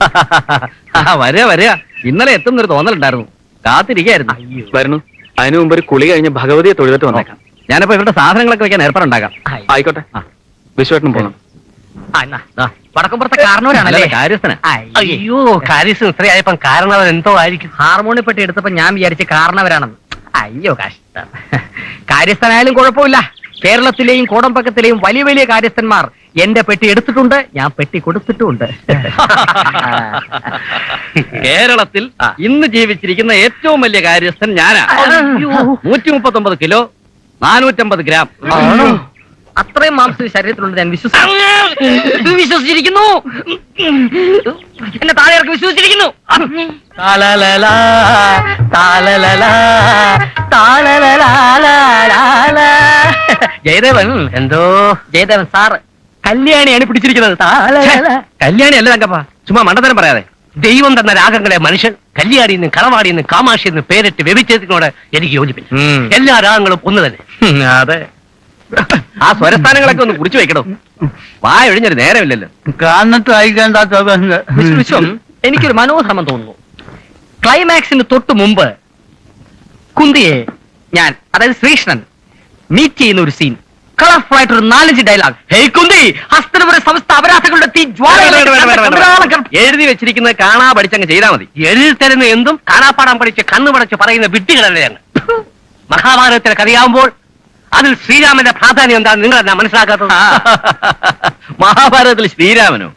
വരിക വരിക. ഇന്നലെ എത്തുന്നൊരു തോന്നലുണ്ടായിരുന്നു. കാത്തിരിക്കായിരുന്നു. വരുന്നു. അതിനു മുമ്പ് ഒരു കുളി കഴിഞ്ഞ് ഭഗവതിയെ തൊഴുതിട്ട് വന്നേക്കാം. ഞാനിപ്പോ ഇവരുടെ സാധനങ്ങളൊക്കെ വെക്കാൻ ഏർപ്പാടുണ്ടാക്കാം ആയിക്കോട്ടെ. വിശ്വട്ടനും പോകണം വടക്കുംപുറത്തെ കാരണവരാണല്ലേ കാര്യസ്ഥനാ. അയ്യോ. കാര്യസ്ഥൻ ഇത്രയായപ്പം കാരണവൻ എന്തോ ആയിരിക്കും. ഹാർമോണി പെട്ടി എടുത്തപ്പോ ഞാൻ വിചാരിച്ച കാരണവരാണെന്ന്. അയ്യോ കഷ്ടം. കാര്യസ്ഥനായാലും കുഴപ്പമില്ല. കേരളത്തിലെയും കോടമ്പക്കത്തിലെയും വലിയ വലിയ കാര്യസ്ഥന്മാർ എന്റെ പെട്ടി എടുത്തിട്ടുണ്ട് ഞാൻ പെട്ടി കൊടുത്തിട്ടുണ്ട് കേരളത്തിൽ ഇന്ന് ജീവിച്ചിരിക്കുന്ന ഏറ്റവും വലിയ കാര്യസ്ഥൻ ഞാനാ. നൂറ്റി മുപ്പത്തൊമ്പത് കിലോ നാനൂറ്റമ്പത് ഗ്രാം? അത്രയും മാംസം ശരീരത്തിലുണ്ട് ഞാൻ വിശ്വസിച്ചു വിശ്വസിച്ചിരിക്കുന്നു. എന്നെ താഴെ വിശ്വസിച്ചിരിക്കുന്നു. താലലലാ, താലലലാ, താലലലാലാലാലാ. ജയദേവൻ. എന്തോ? ജയദേവൻ സാറ്. കല്യാണിയാണ് പിടിച്ചിരിക്കുന്നത്. കല്യാണി അല്ല തങ്കപ്പ. ചുമ്മാ മണ്ടത്തരം പറയാതെ. ദൈവം തന്ന രാഗങ്ങളെ മനുഷ്യൻ കല്യാണിന്ന് കളവാടിന്ന് കാമാഷിന്ന് പേരിട്ട് വ്യഭിച്ചതിനോട് എനിക്ക് യോജിപ്പില്ല. എല്ലാ രാഗങ്ങളും ഒന്ന് തന്നെ. അതെ. ആ സ്വരസ്ഥാനങ്ങളൊക്കെ ഒന്ന് കുറിച്ചു വെക്കണം വായ ഒഴിഞ്ഞൊരു നേരമില്ലല്ലോ. കാരണത്ത് വിശ്വം എനിക്കൊരു മനോധർമ്മം തോന്നുന്നു. ക്ലൈമാക്സിന് തൊട്ട് മുമ്പ് കുന്തിയെ ഞാൻ അതായത് ശ്രീകൃഷ്ണൻ മീറ്റ് ചെയ്യുന്ന ഒരു സീൻ കളർഫുൾ ആയിട്ട് ഒരു നാലഞ്ച് ഡയലോഗ് ഹേ കുന്തി ഹസ്തനപുര സമസ്ത അപരാധങ്ങളുടെ തീ ജ്വാല എഴുതി വെച്ചിരിക്കുന്നത് കാണാ പഠിച്ചങ്ങ് ചെയ്താ മതി. എഴുതി തരുന്ന എന്തും കാണാപ്പാടാൻ പഠിച്ച് കണ്ണു പടച്ച് പറയുന്ന വിട്ടികളല്ലേ ഞങ്ങൾ മഹാഭാരതത്തിലെ കഥയാവുമ്പോൾ അതിൽ ശ്രീരാമന്റെ പ്രാധാന്യം എന്താ നിങ്ങൾ എന്നാ മനസ്സിലാക്കാത്തത് മഹാഭാരതത്തിൽ ശ്രീരാമനോ?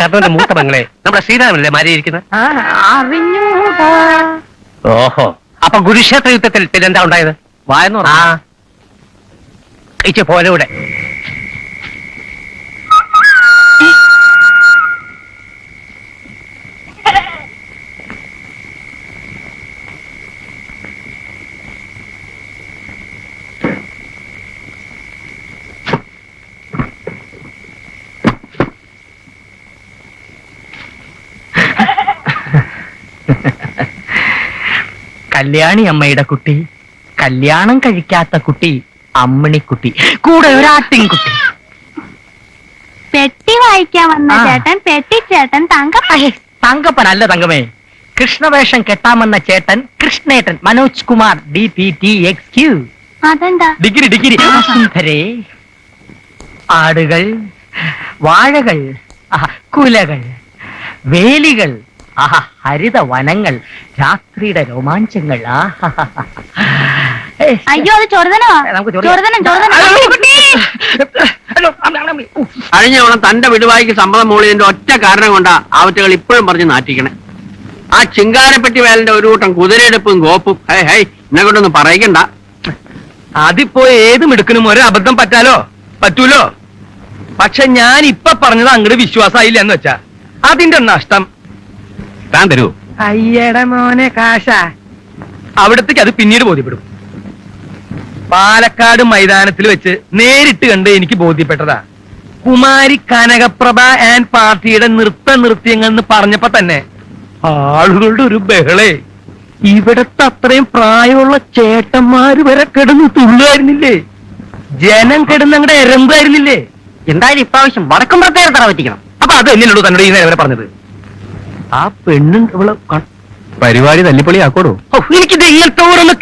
കർണന്റെ മൂത്ത മകളെ. നമ്മുടെ ശ്രീരാമനല്ലേ മാരിയിരിക്കുന്നത്? ഓഹോ. അപ്പൊ കുരുക്ഷേത്ര യുദ്ധത്തിൽ പിന്നെന്താ ഉണ്ടായത്? വായെന്ന് ആ. ഇച്ച പോലൂടെ കല്യാണി അമ്മയുടെ കുട്ടി കല്യാണം കഴിക്കാത്ത കുട്ടി അമ്മിണിക്കുട്ടി. കൂടെ ഒരാട്ടിൻകുട്ടി പെട്ടി വായിക്കാൻ വന്ന ആ. ചേട്ടൻ പെട്ടിച്ചേട്ടൻ തങ്കപ്പ തങ്കപ്പൻ. അല്ല തങ്കമേ. കൃഷ്ണവേഷം കെട്ടാമെന്ന ചേട്ടൻ കൃഷ്ണേട്ടൻ. Manoj Kumar D P T X Q. അതെന്താ? Degree degree. സുന്ദരേ ആടുകൾ വാഴകൾ ആഹാ, കുലകൾ വേലികൾ ആഹാ ഹരിത വനങ്ങൾ രാത്രിയുടെ രോമാഞ്ചങ്ങൾ ആഹാ. അയ്യോ അത് ചൊറുതനോ. ചൊറുതനം ചൊറുതനം. കഴിഞ്ഞ തവണ തന്റെ വിടുവായിക്ക് സമ്മതം മൂളിയതിന്റെ ഒറ്റ കാരണം കൊണ്ടാ ആവറ്റകൾ ഇപ്പോഴും പറഞ്ഞ് നാറ്റിക്കണേ. ആ ചിങ്കാരപ്പെട്ടി വേലന്റെ ഒരു കൂട്ടം കുതിരയെടുപ്പും ഗോപ്പും ഹൈ ഹൈ എന്നെ കൊണ്ടൊന്നും പറയിക്കണ്ട. അതിപ്പോ ഏത് മിടുക്കനും ഒരു അബദ്ധം പറ്റാലോ? പറ്റൂലോ? പക്ഷെ ഞാൻ ഇപ്പൊ പറഞ്ഞത് അങ്ങോട്ട് വിശ്വാസമായില്ല എന്ന് വെച്ചാ. അതിന്റെ നഷ്ടം. താൻ തരൂ. അയ്യട മോനെ കാശ. അവിടത്തേക്ക് അത് പിന്നീട് ബോധ്യപ്പെടും. പാലക്കാട് മൈതാനത്തിൽ വെച്ച് നേരിട്ട് കണ്ട് എനിക്ക് ബോധ്യപ്പെട്ടതാ. കുമാരി കനകപ്രഭ ആൻഡ് പാർട്ടിയുടെ നൃത്ത നൃത്യങ്ങൾ എന്ന് പറഞ്ഞപ്പോ തന്നെ ആളുകളുടെ ഒരു ബഹളേ. ഇവിടത്തെ അത്രയും പ്രായമുള്ള ചേട്ടന്മാര് വരെ കിടന്ന് തുള്ളുമായിരുന്നില്ലേ ജനം കിടന്ന് അങ്ങടെ എരമ്പായിരുന്നില്ലേ എന്തായാലും ഇപ്രാവശ്യം വടക്കം തറ പറ്റിക്കണം അപ്പൊ അത് എന്നോട് തന്നോട് ഈ നേരം വരെ പറഞ്ഞത്? ആ പെണ്ണും ഇവൾ പരിപാടി തല്ലിപ്പൊളി ആക്കോടോ എനിക്ക്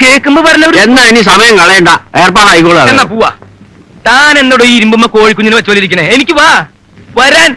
കേൾക്കുമ്പോ എന്നാ ഇനി സമയം കളയണ്ട. ഏർപ്പാടായിക്കോളൂ. എന്നാ പോവാ. താൻ എന്നോട് ഈ ഇരുമ്പുമ്മ കോഴിക്കുഞ്ഞിനെ വെച്ചോലിരിക്കണേ എനിക്ക് വാ. വരാൻ.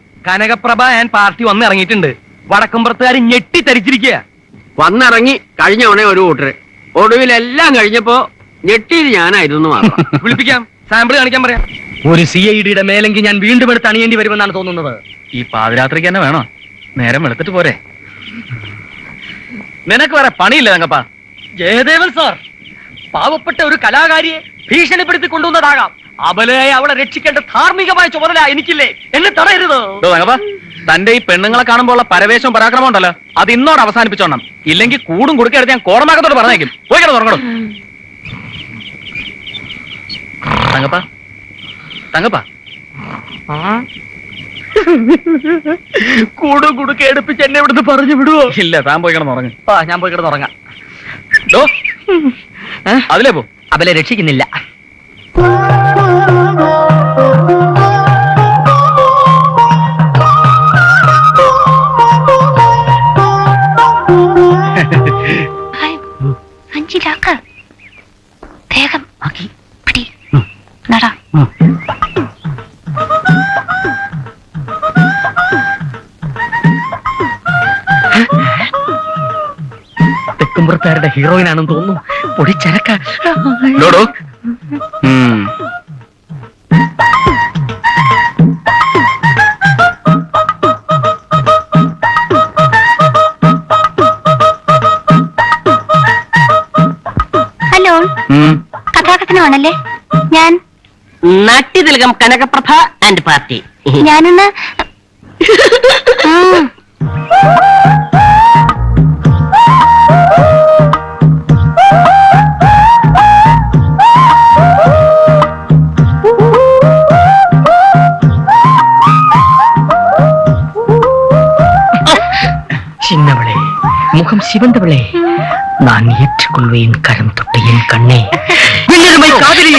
കനകപ്രഭ ആൻഡ് പാർട്ടി വന്നിറങ്ങിയിട്ടുണ്ട് വടക്കമ്പുറത്തുകാർ ഞെട്ടി തരിച്ചിരിക്കുക വന്നിറങ്ങി കഴിഞ്ഞ ഉടനെ ഒരു കൂട്ടര് ഒടുവിലെല്ലാം കഴിഞ്ഞപ്പോ ഞെട്ടിയത് ഞാനായിരുന്നു മാത്രം. വിളിപ്പിക്കാം. സാമ്പിൾ കാണിക്കാൻ പറയാം. ഒരു സി ഐ ഡിയുടെ മേലെങ്കിൽ ഞാൻ വീണ്ടും എടുത്ത് അണിയേണ്ടി വരുമെന്നാണ് തോന്നുന്നത്. ഈ പാതിരാത്രിക്ക് തന്നെ വേണോ? നേരം വെളുത്തിട്ട് പോരെ. നിനക്ക് വേറെ പണിയില്ല തങ്കപ്പ ജയദേവൻ സാർ പാവപ്പെട്ട ഒരു കലാകാരിയെ ഭീഷണിപ്പെടുത്തി കൊണ്ടുവന്നതാകാം. അബലയായി അവളെ രക്ഷിക്കേണ്ട ധാർമ്മികമായ ചുമതല എനിക്കില്ലേ. എന്നെ തടയരുത്. തന്റെ ഈ പെണ്ണുങ്ങളെ കാണുമ്പോൾ ഉള്ള പരവേശവും പരാക്രമം ഉണ്ടല്ലോ. അത് ഇന്നോട് അവസാനിപ്പിച്ചോണം. ഇല്ലെങ്കിൽ കൂടും കുടുക്കെടുത്ത് ഞാൻ കോടമാകത്തോട് പറഞ്ഞേക്കും. പോയി കിടന്ന് തുറങ്ങണം തങ്കപ്പ തങ്കപ്പ. കൂടും കുടുക്കെ എടുപ്പിച്ച് എന്നെ ഇവിടുന്ന് പറഞ്ഞു വിടുവോ? ഇല്ല താൻ പോയി കിടന്ന് ഉറങ്ങ്. ആ ഞാൻ പോയി കിടന്നുറങ്ങാം അതിലേ പോ. അവലെ രക്ഷിക്കുന്നില്ല. തെക്കുംപുറത്തുകാരുടെ ഹീറോയിൻ ആണെന്ന് തോന്നുന്നു. പൊടിച്ചരക്ക ചരക്ക. ഉം. ഹലോ. കഥാകഥനമാണല്ലേ? ഞാൻ നാട്യതിലകം കനകപ്രഭ ആൻഡ് പാർട്ടി. ഞാനൊന്ന് சிவந்தவளே நான் ஏற்றுக்கொள்வேன் கரம் தொட்டு என் கண்ணே. என்னுமை காதலி.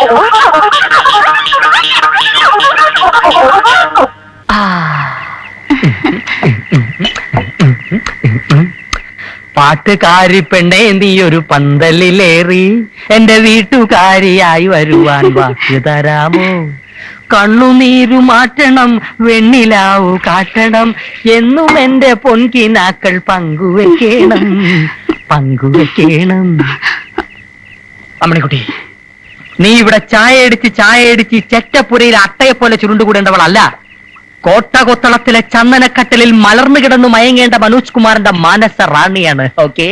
Oh, പാട്ടുകാരി പെണ്ണേ നീ ഒരു പന്തലിലേറി? എന്റെ വീട്ടുകാരിയായി വരുവാൻ വാക്ക് തരാമോ? കണ്ണുനീരു മാറ്റണം വെണ്ണിലാവു കാട്ടണം എന്നും എന്റെ പൊൻകിനാക്കൾ പങ്കുവെക്കണം. പങ്കുവെക്കണം. അമ്മണിക്കുട്ടി നീ ഇവിടെ ചായ അടിച്ച് ചായ അടിച്ച് ചെറ്റപ്പുരയിൽ അട്ടയെ പോലെ ചുരുണ്ടുകൂടേണ്ടവളല്ല. കോട്ടകൊത്തളത്തിലെ ചന്ദനക്കട്ടലിൽ മലർന്നു കിടന്നു മയങ്ങേണ്ട മനോജ് കുമാറിന്റെ മാനസ റാണിയാണ് ഓക്കെ?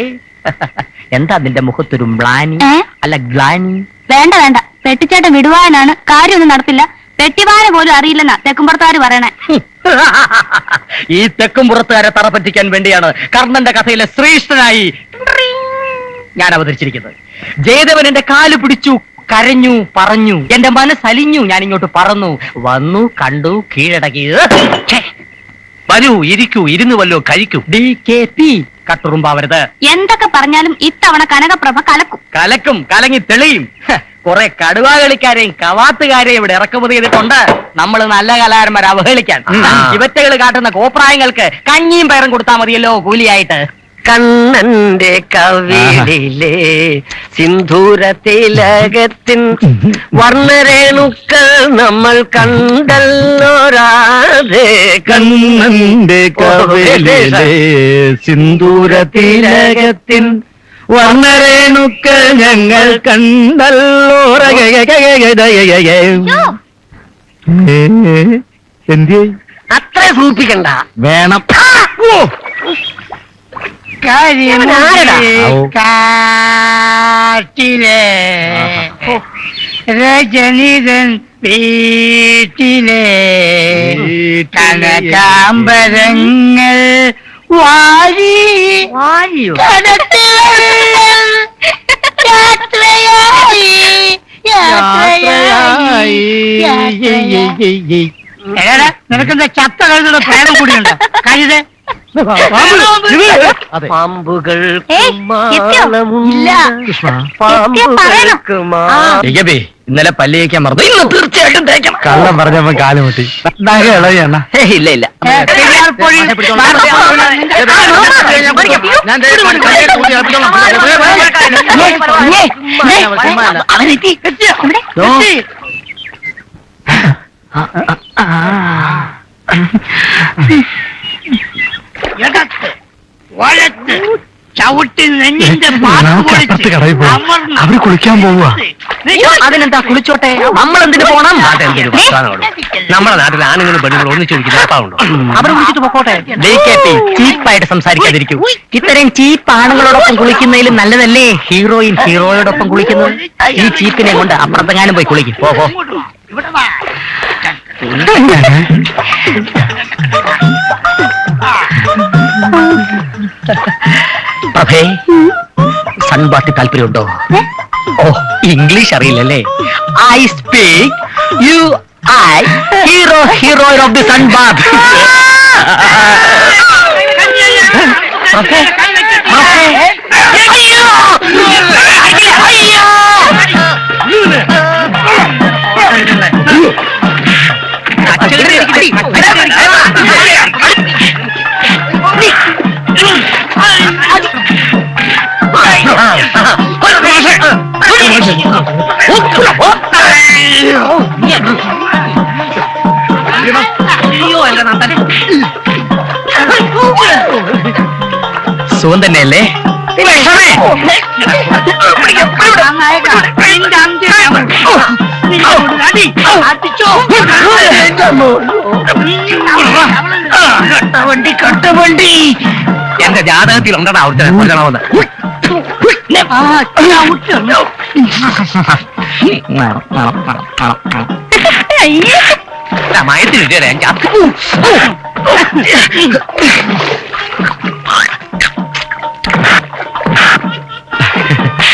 എന്താ നിന്റെ മുഖത്തൊരു മ്ലാനി? ഏ? അല്ല ഗ്ലാനി? വേണ്ട വേണ്ട. പെട്ടിച്ചേട്ടൻ വിടുവാനാണ്. കാര്യമൊന്നും നടത്തില്ല. പെട്ടിവാന പോലും അറിയില്ലെന്നാ തെക്കുംപുറത്തുകാർ പറയണേ. ഈ തെക്കും പുറത്തുകാരെ തറ പറ്റിക്കാൻ വേണ്ടിയാണ് കർണന്റെ കഥയിലെ ശ്രേഷ്ഠനായി ഞാൻ അവതരിച്ചിരിക്കുന്നത്. ജയദേവൻ എന്റെ കാൽ പിടിച്ചു കരഞ്ഞു പറഞ്ഞു. എന്റെ മനസ്സലിഞ്ഞു ഞാൻ ഇങ്ങോട്ട് പറന്നു. വന്നു കണ്ടു കീഴടക്കി. വരൂ ഇരിക്കൂ ഇരുന്ന് വല്ലോ കഴിക്കൂ. ഡി കെ പി കട്ടുറുമ്പാവരുത് എന്തൊക്കെ പറഞ്ഞാലും ഇത്തവണ കനകപ്രഭ കലക്കും. കലക്കും കലങ്ങി തെളിയും. കുറെ കടുവാ കളിക്കാരെയും കവാത്തുകാരെയും ഇവിടെ ഇറക്കുമതി ചെയ്തിട്ടുണ്ട്. നമ്മൾ നല്ല കലാകാരന്മാരെ അവഹേളിക്കാൻ. ഇവറ്റകൾ കാട്ടുന്ന കോപ്രായങ്ങൾക്ക് കഞ്ഞിയും പയറും കൊടുത്താൽ മതിയല്ലോ കൂലിയായിട്ട്. കണ്ണന്റെ കവിളിലെ സിന്ധൂര തിലകത്തിൻ വർണരേണുക്കൾ നമ്മൾ കണ്ടല്ലോരാതെ കണ്ണന്റെ കവിളിലെ സിന്ദൂര തിലകത്തിൻ വർണരേണുക്കൾ ഞങ്ങൾ കണ്ടല്ലോ. എന്തി അത്ര സൂപ്പിക്കണ്ട വേണം. കാട്ടിലെ രജനീതൻ വീട്ടിലെ കനകാമ്പരങ്ങൾ വാരി നിനക്കെന്താ ചത്ത കഴുതുള്ള പ്രേമം കൂടിയുണ്ടോ? കഴുത അതെ പാമ്പുകൾ ഏയ്, എത്തിയോ? ഇല്ല. എത്തിയാ പറയണം. ഇകബേ ഇന്നലെ പല്ല് തേക്കാൻ മറന്നു ഇന്ന് തീർച്ചയായിട്ടും തേക്കണം കള്ളം പറഞ്ഞപ്പോ കാലുമുട്ടി നഗ ഇളയണ്ണ ഏയ്, ഇല്ല ഇല്ല ഇടത്ത് വഴത്ത് ചവിട്ടി നെഞ്ഞിന്റെ അവർ കുളിക്കാൻ പോവുക അതിനെന്താ കുളിച്ചോട്ടെ? നമ്മൾ എന്തിനു പോണം? നമ്മളെ നമ്മുടെ നാട്ടിൽ ആണുങ്ങളും പെണ്ണുങ്ങളും ഒന്നിച്ചു ഉണ്ടോ? അവർ കുളിച്ചിട്ട് പൊക്കോട്ടെ. ചീപ്പായിട്ട് സംസാരിക്കാതിരിക്കൂ. ഇത്രയും ചീപ്പ് ആണുങ്ങളോടൊപ്പം കുളിക്കുന്നതിലും നല്ലതല്ലേ? ഹീറോയിൻ ഹീറോയോടൊപ്പം കുളിക്കുന്നു. ഈ ചീപ്പിനെ കൊണ്ട് അപ്പുറത്തെങ്ങാനും പോയി കുളിക്കും. വാ. ഇവിടെ വാ. പ്രഭേ സൺബാത്തി താല്പര്യമുണ്ടോ? ഓ English അറിയില്ലല്ലേ? I speak you I hero hero of the sunbath പ്രഭേ സുഖം തന്നെയല്ലേ? കട്ടവണ്ടി കട്ടവണ്ടി എന്റെ ജാതകത്തിൽ ഉണ്ടടാ അവിടുത്തെ കൊല്ലണമെന്ന്. മയത്തിൽ ഞാൻ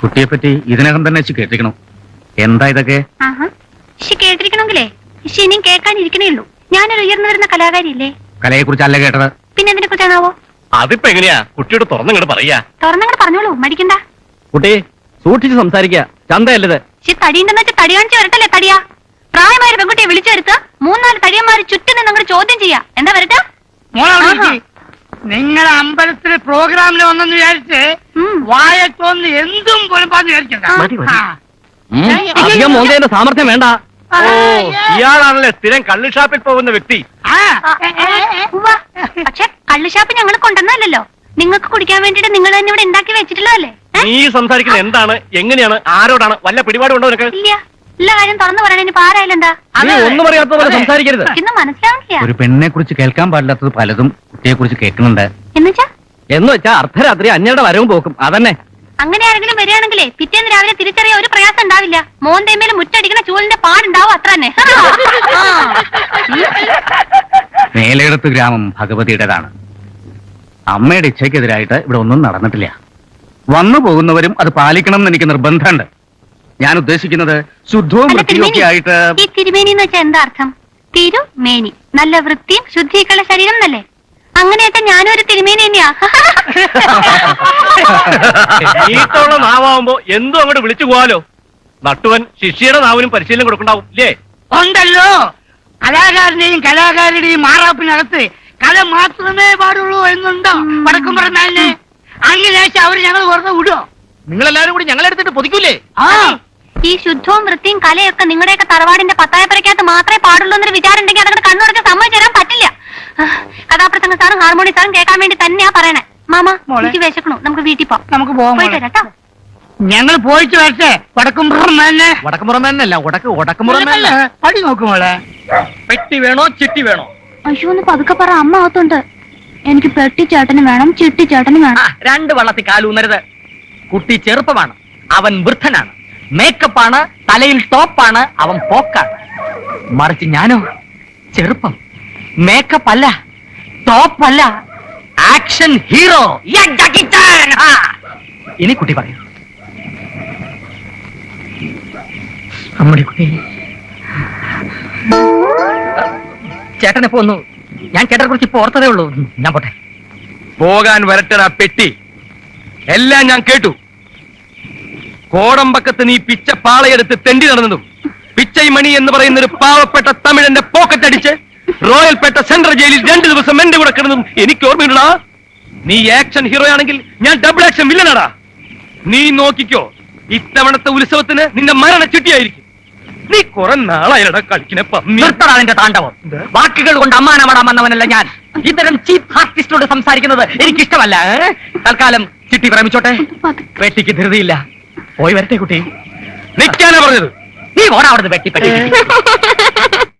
കുട്ടിയെ പറ്റി ഇതിനകം തന്നെ വെച്ച് കേട്ടിരിക്കണം. എന്താ ഇതൊക്കെ? ഇഷി കേട്ടിരിക്കണമെങ്കിലേ ഇഷി ഇനിയും കേൾക്കാനിരിക്കണേ ഉള്ളൂ. ഞാനൊരു ഉയർന്നു വരുന്ന കലാകാരിയില്ലേ? കലയെ കുറിച്ചല്ല കേട്ടത്. പിന്നെ എന്തിനെ കുറിച്ചാണാവോ? അതിപ്പോ എങ്ങനെയാ? കുട്ടിയോട് തുറന്നിങ്ങോട്ട് പറയാ. തുറന്നങ്ങോട്ട് പറഞ്ഞോളൂ മടിക്കണ്ട. കുട്ടി സൂക്ഷിച്ച് സംസാരിക്കുക. ചന്തയല്ലത്. തടിയുണ്ടെന്ന് വെച്ചാൽ തടി കാണിച്ച് വരട്ടല്ലേ തടിയാ? പ്രായമായ പെൺകുട്ടിയെ വിളിച്ചു വരുത്ത് മൂന്നാൽ തടിയന്മാര് ചുറ്റും നിന്ന് അങ്ങോട്ട് ചോദ്യം ചെയ്യാ. എന്താ വരട്ടെ? നിങ്ങൾ അമ്പലത്തിൽ പ്രോഗ്രാമിൽ വന്നെന്ന് വിചാരിച്ച്. വായത്തോന്ന് എന്തും പൊലപ്പാന്ന് വിചാരിക്കണ്ട. സാമർത്ഥ്യം വേണ്ട. ഇയാളാണല്ലേ സ്ഥിരം കള്ളു ഷാപ്പിൽ പോകുന്ന വ്യക്തി. പക്ഷെ കള്ളു ഷാപ്പ് ഞങ്ങൾ കൊണ്ടുവന്നല്ലോ നിങ്ങൾക്ക് കുടിക്കാൻ വേണ്ടിട്ട് നിങ്ങൾ തന്നെ ഇവിടെ ഉണ്ടാക്കി വെച്ചിട്ടുള്ളതല്ലേ? നീ സംസാരിക്കുന്നത് എന്താണ്? എങ്ങനെയാണ്? ആരോടാണ്? വല്ല പിടിപാടുണ്ടോ നിനക്ക്? ഇല്ല. എല്ലാ കാര്യം തുറന്നു പറയണ. ഇനി നീ ഒന്നും അറിയാത്ത പോലെ സംസാരിക്കരുത്. ഇന്ന് മനസ്സിലാവില്ല. ഒരു പെണ്ണിനെ കുറിച്ച് കേൾക്കാൻ പാടില്ലാത്തത് പലതും കുട്ടിയെ കുറിച്ച് കേൾക്കുന്നുണ്ട് എന്നുവെച്ചാ എന്ന് വെച്ചാ അർദ്ധരാത്രി അന്യയുടെ വരവും പോക്കും. അതന്നെ. അങ്ങനെ ആരെങ്കിലും വരികയാണെങ്കിലേ പിറ്റേന്ന് രാവിലെ തിരിച്ചറിയ ഒരു പ്രയാസം ഉണ്ടാവില്ല. മോന്തേമേൽ മുറ്റടിക്കുന്ന ചൂലിന്റെ പാടുണ്ടാവും അത്ര തന്നെ. ആ. മേലേടത്ത് ഗ്രാമം ഭഗവതിയുടേതാണ്. അമ്മയുടെ ഇച്ഛയ്ക്കെതിരായിട്ട് ഇവിടെ ഒന്നും നടന്നിട്ടില്ല. വന്നു പോകുന്നവരും അത് പാലിക്കണം എന്ന് എനിക്ക് നിർബന്ധമുണ്ട്. ഞാൻ ഉദ്ദേശിക്കുന്നത് ശുദ്ധവും അല്ല, വൃത്തിയും ഒക്കെ തിരുമേനി, ആയിട്ട് ഈ തിരുമേനി എന്ന് വെച്ചാൽ എന്താ അർത്ഥം? തിരുമേനി. നല്ല വൃത്തിയും ശുദ്ധിയൊക്കെയുള്ള ശരീരം എന്നല്ലേ? അങ്ങനെയൊക്കെ ഞാനും ഒരു തിരുമേനി തന്നെയാ. നീട്ടുള്ള നാവാകുമ്പോ എന്തും അങ്ങോട്ട് വിളിച്ചു പോവാലോ? നട്ടുവൻ ശിഷ്യയുടെ നാവിനും പരിശീലനം കൊടുക്കണ്ടാവും ഇല്ലേ? ഉണ്ടല്ലോ. കലാകാരന്റെയും കലാകാരിയുടെയും മാറാപ്പിനകത്ത് കല മാത്രമേ പാടുള്ളൂ എന്നുണ്ടോ? വടക്കും പറഞ്ഞാലിന് അങ്ങനെ അവർ ഞങ്ങൾ വെറുതെ വിടുവോ? നിങ്ങളെല്ലാരും കൂടി ഞങ്ങളെടുത്തിട്ട് പൊതിക്കൂലേ? ആ. ഈ ശുദ്ധവും വൃത്തിയും കലയൊക്കെ നിങ്ങളുടെയൊക്കെ തറവാടിന്റെ പത്തായപ്പുരക്കകത്ത് മാത്രമേ പാടുള്ളൂ എന്നൊരു വിചാരം ഉണ്ടെങ്കിൽ അതങ്ങനെ കണ്ണുടച്ച് സമ്മതിച്ചു തരാൻ പറ്റില്ല. കഥാപ്രസംഗ സാറും ഹാർമോണി സാറും കേൾക്കാൻ വേണ്ടി തന്നെയാ പറയണേ. മാമ മോളെ. എനിക്ക് വിശക്കണു? നമുക്ക് വീട്ടിൽ പോവാം. നമുക്ക് പോവാം കേട്ടോ ഞങ്ങൾ പോയിട്ട് വരട്ടെ. വടക്കുംപുറം തന്നെ. വടക്കുമുറമേനല്ല ഉടക്ക് അല്ല, പടി നോക്കുമോളെ പെട്ടി വേണോ ചിട്ടി വേണോ? അയ്യോ ഒന്ന് പതുക്കെ പറ അമ്മ അകത്തുണ്ട്. എനിക്ക് പെട്ടിച്ചാട്ടന് ചേട്ടന് വേണം ചിട്ടി ചേട്ടന് വേണം. രണ്ട് വള്ളത്തിൽ കാലൂന്നരുത് കുട്ടി ചെറുപ്പമാണ് അവൻ വൃദ്ധനാണ്. മേക്കപ്പാണ് തലയിൽ ടോപ്പാണ് അവൻ പോക്കാണ്. മറിച്ച് ഞാനോ ചെറുപ്പം. മേക്കപ്പ് അല്ല ടോപ്പ് അല്ല ആക്ഷൻ ഹീറോ ഇനി കുട്ടി പറയൂ. നമ്മുടെ കുട്ടി. ചേട്ടനെ പോന്നു ഞാൻ ചേട്ടനെ കുറിച്ച് ഇപ്പൊ ഓർത്തതേ ഉള്ളൂ. ഞാൻ പോട്ടെ. പോകാൻ വരട്ടടാ പെട്ടി. എല്ലാം ഞാൻ കേട്ടു. കോടമ്പക്കത്ത് നീ പിച്ച പാളയെടുത്ത് തെണ്ടി നടന്നതും പിച്ചൈമണി എന്ന് പറയുന്ന ഒരു പാവപ്പെട്ട തമിഴന്റെ പോക്കറ്റ് അടിച്ച് റോയൽ പെട്ട സെൻട്രൽ ജയിലിൽ രണ്ടു ദിവസം എന്റെ കൂടെ കിടന്നതും എനിക്ക് ഓർമ്മയുണ്ടടാ. നീ ആക്ഷൻ ഹീറോ ആണെങ്കിൽ ഞാൻ ഡബിൾ ആക്ഷൻ വില്ലനാടാ നീ നോക്കിക്കോ ഇത്തവണത്തെ ഉത്സവത്തിന് നിന്റെ മരണ ചിട്ടിയായിരിക്കും നീ കുറെ നാളായിരടാ കളിക്കുന്ന പന്നി നിർത്തടാ നിന്റെ താണ്ഡവം. വാക്കുകൾ കൊണ്ട് അമ്മാനമാടാൻ വന്നവനല്ല ഞാൻ. ഇത്തരം ചീഫ് ആർട്ടിസ്റ്റോട് സംസാരിക്കുന്നത് എനിക്കിഷ്ടമല്ല ഏ? തൽക്കാലം ചിട്ടി പ്രേമിച്ചോട്ടെ. വെട്ടിക്ക് ധൃതിയില്ല. പോയി വരട്ടെ കുട്ടി. നിൽക്കാനാ പറഞ്ഞത്. നീ ഓടാ അവിടുന്ന് വെട്ടിപ്പെട്ടി